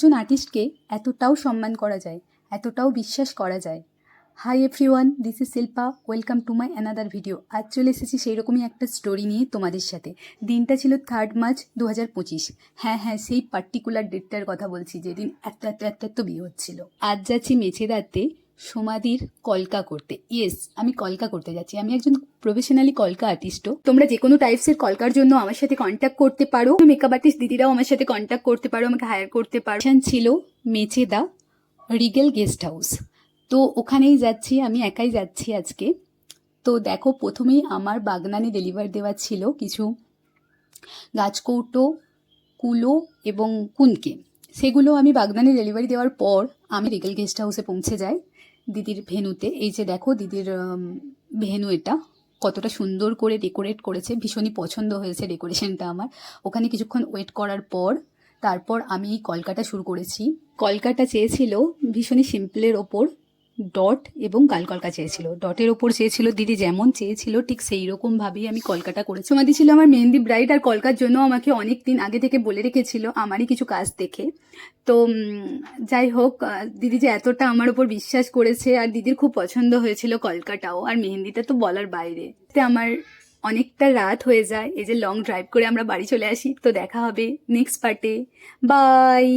একজন আর্টিস্টকে এতটাও সম্মান করা যায়, এতটাও বিশ্বাস করা যায়। Hi everyone this is Shilpa welcome to my another video আজ চলে এসেছি সেই রকমই একটা স্টোরি নিয়ে তোমাদের সাথে। দিনটা ছিল থার্ড মার্চ দু হাজার পঁচিশ। হ্যাঁ হ্যাঁ সেই পার্টিকুলার ডেটটার কথা বলছি, যেদিন এত এত এত এত বিয়ে হচ্ছিল। আজ যাচ্ছি মেছেদাতে সমাধির কলকা করতে। ইয়েস আমি কলকা করতে যাচ্ছি। আমি একজন প্রফেশনালি কলকা আর্টিস্টও তোমরা যে কোনো টাইপসের কলকার জন্য আমার সাথে কন্ট্যাক্ট করতে পারো। মেকআপ আর্টিস্ট দিদিরাও আমার সাথে কন্ট্যাক্ট করতে পারো, আমাকে হায়ার করতে পারো। ছিল মেচেদা রিগেল গেস্ট হাউস তো ওখানেই যাচ্ছি, আমি একাই যাচ্ছি আজকে। তো দেখো, প্রথমেই আমার বাগনানে ডেলিভার দেওয়া ছিল কিছু গাছকৌটো, কুলো এবং কুনকে। সেগুলো আমি বাগদানে ডেলিভারি দেওয়ার পর আমি রিগেল গেস্ট হাউসে পৌঁছে যাই। দিদির ভেনুতে এই যে দেখো দিদির ভেনু এটা, কতটা সুন্দর করে ডেকোরেট করেছে, ভীষণই পছন্দ হয়েছে ডেকোরেশনটা আমার। ওখানে কিছুক্ষণ ওয়েট করার পর, তারপর আমি কলকাটা শুরু করেছি। কলকাটা চেয়েছিল ভীষণই সিম্পলের ওপর ডট এবং কালকলকা চেয়েছিল। ডটের ওপর চেয়েছিল দিদি যেমন চেয়েছিল, ঠিক সেই রকমভাবেই আমি কলকাটা করেছি। সমাধি ছিল আমার মেহেন্দি ব্রাইড আর কলকার জন্য আমাকে অনেক দিন আগে থেকে বলে রেখেছিল আমারই কিছু কাজ দেখে। তো যাই হোক দিদি যে এতটা আমার উপর বিশ্বাস করেছে আর দিদির খুব পছন্দ হয়েছিল কলকাটাও আর মেহেন্দিটা তো বলার বাইরে। তে আমার অনেকটা রাত হয়ে যায়, এই যে লং ড্রাইভ করে আমরা বাড়ি চলে আসি। তো দেখা হবে নেক্সট পার্টে বাই